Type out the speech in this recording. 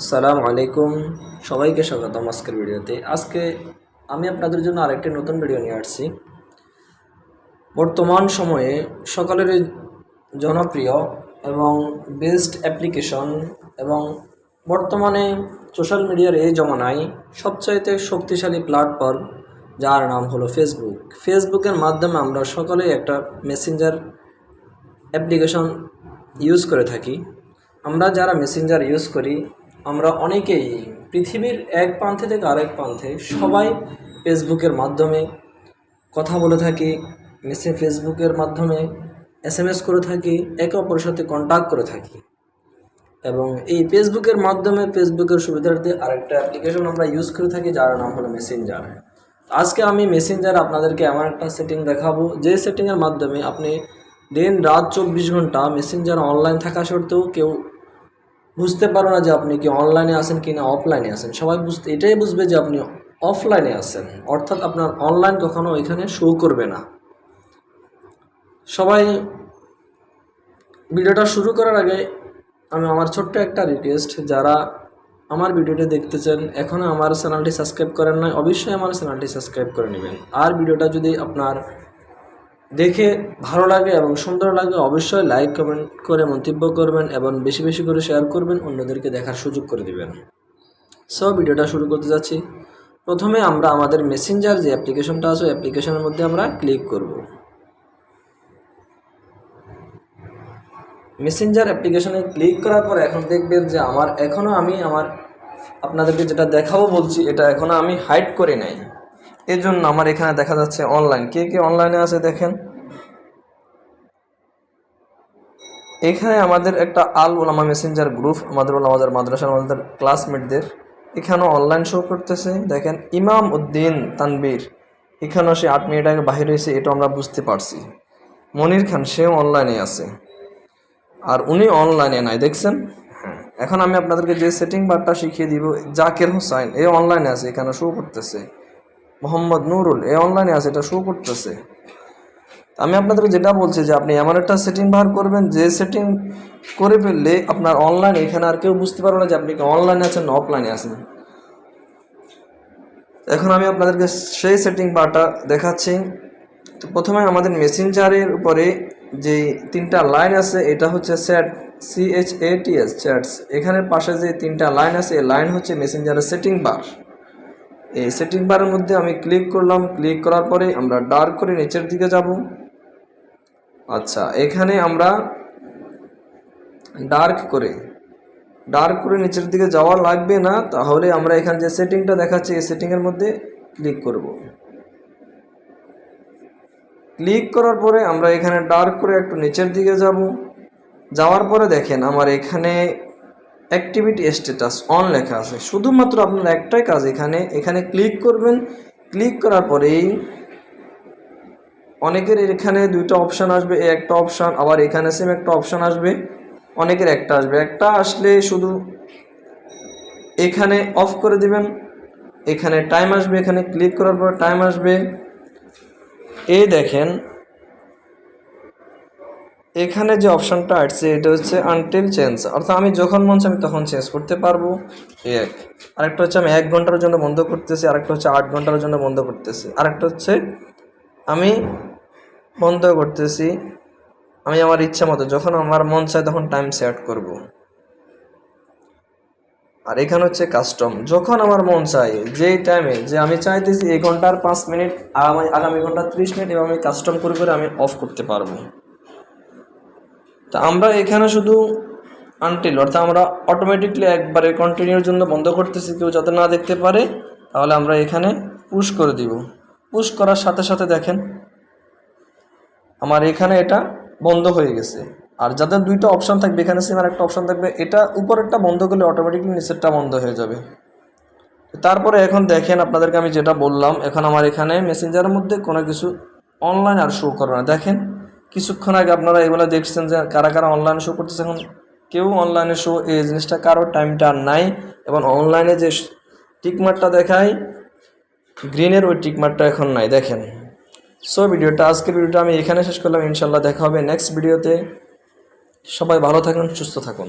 আসসালামু আলাইকুম। সবাইকে স্বাগতম আজকের ভিডিওতে। আজকে আমি আপনাদের জন্য আরেকটি নতুন ভিডিও নিয়ে আসছি। বর্তমান সময়ে সকলেরই জনপ্রিয় এবং বেস্ট অ্যাপ্লিকেশন এবং বর্তমানে সোশ্যাল মিডিয়ার এই জমানায় সবচাইতে শক্তিশালী প্ল্যাটফর্ম, যার নাম হলো ফেসবুক ফেসবুকের মাধ্যমে আমরা সকলেই একটা মেসেঞ্জার অ্যাপ্লিকেশন ইউজ করে থাকি। আমরা যারা মেসেঞ্জার ইউজ করি আমরা অনেকেই পৃথিবীর এক প্রান্তে থেকে আরেক প্রান্তে সবাই ফেসবুকের মাধ্যমে কথা বলে থাকি, মেসে ফেসবুকের মাধ্যমে এস করে থাকি, একে অপরের সাথে কন্ট্যাক্ট করে থাকি। এবং এই ফেসবুকের মাধ্যমে ফেসবুকের সুবিধার্থে আরেকটা অ্যাপ্লিকেশন আমরা ইউজ করে থাকি, যার নাম হলো মেসেঞ্জার আজকে আমি মেসেঞ্জার আপনাদেরকে এমন একটা সেটিং দেখাবো, যে সেটিংয়ের মাধ্যমে আপনি দিন রাত চব্বিশ ঘণ্টা মেসেঞ্জার অনলাইন থাকা সত্ত্বেও কেউ বুঝতে পারো না যে আপনি কি অনলাইনে আসেন কি না অফলাইনে আসেন সবাই বুঝতে এটাই বুঝবে যে আপনি অফলাইনে আসেন অর্থাৎ আপনার অনলাইন কখনো ওইখানে শো করবে না। সবাই ভিডিওটা শুরু করার আগে আমি আমার ছোট্ট একটা রিকোয়েস্ট যারা আমার ভিডিওটি দেখতেছেন এখনও আমার চ্যানেলটি সাবস্ক্রাইব করেন নাই, অবশ্যই আমার চ্যানেলটি সাবস্ক্রাইব করে নেবেন। আর ভিডিওটা যদি আপনার দেখে ভালো লাগে এবং সুন্দর লাগে, অবশ্যই লাইক কমেন্ট করে মন্তব্য করবেন এবং বেশি বেশি করে শেয়ার করবেন, অন্যদেরকে দেখার সুযোগ করে দিবেন। সো ভিডিওটা শুরু করতে যাচ্ছি। প্রথমে আমরা আমাদের মেসেঞ্জার যে অ্যাপ্লিকেশনটা আছে অ্যাপ্লিকেশনের মধ্যে আমরা ক্লিক করব। মেসেঞ্জার অ্যাপ্লিকেশনে ক্লিক করার পর এখন দেখবেন যে আমার এখনও আমি আমার, আপনাদেরকে যেটা দেখাবো বলছি, এটা এখনও আমি হাইড করে নাই। এর জন্য আমার এখানে দেখা যাচ্ছে অনলাইন কে কে অনলাইনে আছে দেখেন। এখানে আমাদের একটা আল ওলামা মেসেঞ্জার গ্রুপ, আমাদের আমাদের মাদ্রাসার আমাদের ক্লাসমেটদের এখানেও অনলাইন শো করতেছে। দেখেন, ইমাম উদ্দিন তানবীর। এখানেও সে আট মিনিট আগে বাহির হয়েছে, এটা আমরা বুঝতে পারছি। মনির খান, সেও অনলাইনে আছে। আর উনি অনলাইনে নাই, দেখছেন? হ্যাঁ এখন আমি আপনাদেরকে যে সেটিং বারটা শিখিয়ে দিব, জাকের হোসাইন এ অনলাইনে আছে, এখানে শো করতেছে। মোহাম্মদ নুরুল, এ অনলাইনে আছে, এটা শো করতেছে। আমি আপনাদেরকে যেটা বলছি যে আপনি এমন একটা সেটিং বার করবেন, যে সেটিং করে ফেললে আপনার অনলাইন এখানে আর কেউ বুঝতে পারবে না যে আপনি অনলাইনে আছেন না অফলাইনে আছেন। এখন আমি আপনাদেরকে সেই সেটিং বারটা দেখাচ্ছি। তো প্রথমে আমাদের মেসেঞ্জারের উপরে যে তিনটা লাইন আছে, এটা হচ্ছে স্যাট C H A T S chats এখানের পাশে যে তিনটা লাইন আছে, এই লাইন হচ্ছে মেসেঞ্জারের সেটিং বার এই সেটিং বারের মধ্যে আমি ক্লিক করলাম। ক্লিক করার পরে আমরা ডার্ক করে নিচের দিকে যাব। আচ্ছা এখানে আমরা ডার্ক করে ডার্ক করে নিচের দিকে যাওয়া লাগবে না। তাহলে আমরা এখানে যে সেটিংটা দেখাচ্ছি, এই সেটিংয়ের মধ্যে ক্লিক করব। ক্লিক করার পরে আমরা এখানে ডার্ক করে একটু নিচের দিকে যাব। যাওয়ার পরে দেখেন, আমার এখানে অ্যাক্টিভিটি স্ট্যাটাস অন লেখা আছে। শুধুমাত্র আপনার একটাই কাজ এখানে এখানে ক্লিক করবেন। ক্লিক করার পরেই অনেকের এখানে দুইটা অপশান আসবে একটা অপশান আবার এখানে সেম একটা অপশান আসবে। অনেকের একটা আসবে। একটা আসলে শুধু এখানে অফ করে দিবেন। এখানে টাইম আসবে, এখানে ক্লিক করার পর টাইম আসবে। এই দেখেন এখানে যে অপশানটা আসছে, এটা হচ্ছে আনটিল চেঞ্জ অর্থাৎ আমি যখন মন চাই আমি তখন চেঞ্জ করতে পারব। এক। আরেকটা হচ্ছে আমি এক ঘণ্টার জন্য বন্ধ করতেছি, আরেকটা হচ্ছে আট ঘণ্টার জন্য বন্ধ করতেছি। আরেকটা হচ্ছে আমি বন্ধ করতেছি, আমি আমার ইচ্ছা মতো, যখন আমার মন চায় তখন টাইম সেট করব। আর এখানে হচ্ছে কাস্টম যখন আমার মন চায়, যেই টাইমে যে আমি চাইতেছি এই ঘণ্টার পাঁচ মিনিট, আগামী আগামী ঘণ্টা ত্রিশ মিনিট এবং আমি কাস্টম করে করে আমি অফ করতে পারব। তা আমরা এখানে শুধু আনটিল অর্থাৎ আমরা অটোমেটিকলি একবারে কন্টিনিউর জন্য বন্ধ করতেছি, কেউ যাতে না দেখতে পারে, তাহলে আমরা এখানে পুশ করে দিব। পুশ করার সাথে সাথে দেখেন, আমার এখানে এটা বন্ধ হয়ে গেছে। আর যাদের দুইটা অপশান থাকবে, এখানে সিমার একটা অপশান থাকবে, এটা উপরেরটা বন্ধ করলে অটোমেটিকলি নিচেরটা বন্ধ হয়ে যাবে। তারপরে এখন দেখেন, আপনাদেরকে আমি যেটা বললাম, এখন আমার এখানে মেসেঞ্জারের মধ্যে কোনো কিছু অনলাইন আর শো করবে না। দেখেন কিছুক্ষণ আগে আপনারা এগুলো দেখছেন যে কারা কারা অনলাইনে শো করতেছে এখন, কেউ অনলাইনে শো এই জিনিসটা কারও টাইমটা আর নাই এবং অনলাইনে যে টিকমার্কটা দেখায় গ্রিনের ওই টিকমার্কটা এখন নাই, দেখেন। সো ভিডিওটা, আজকের ভিডিওটা আমি এখানে শেষ করলাম ইনশাল্লাহ দেখা হবে নেক্সট ভিডিওতে সবাই ভালো থাকুন সুস্থ থাকুন।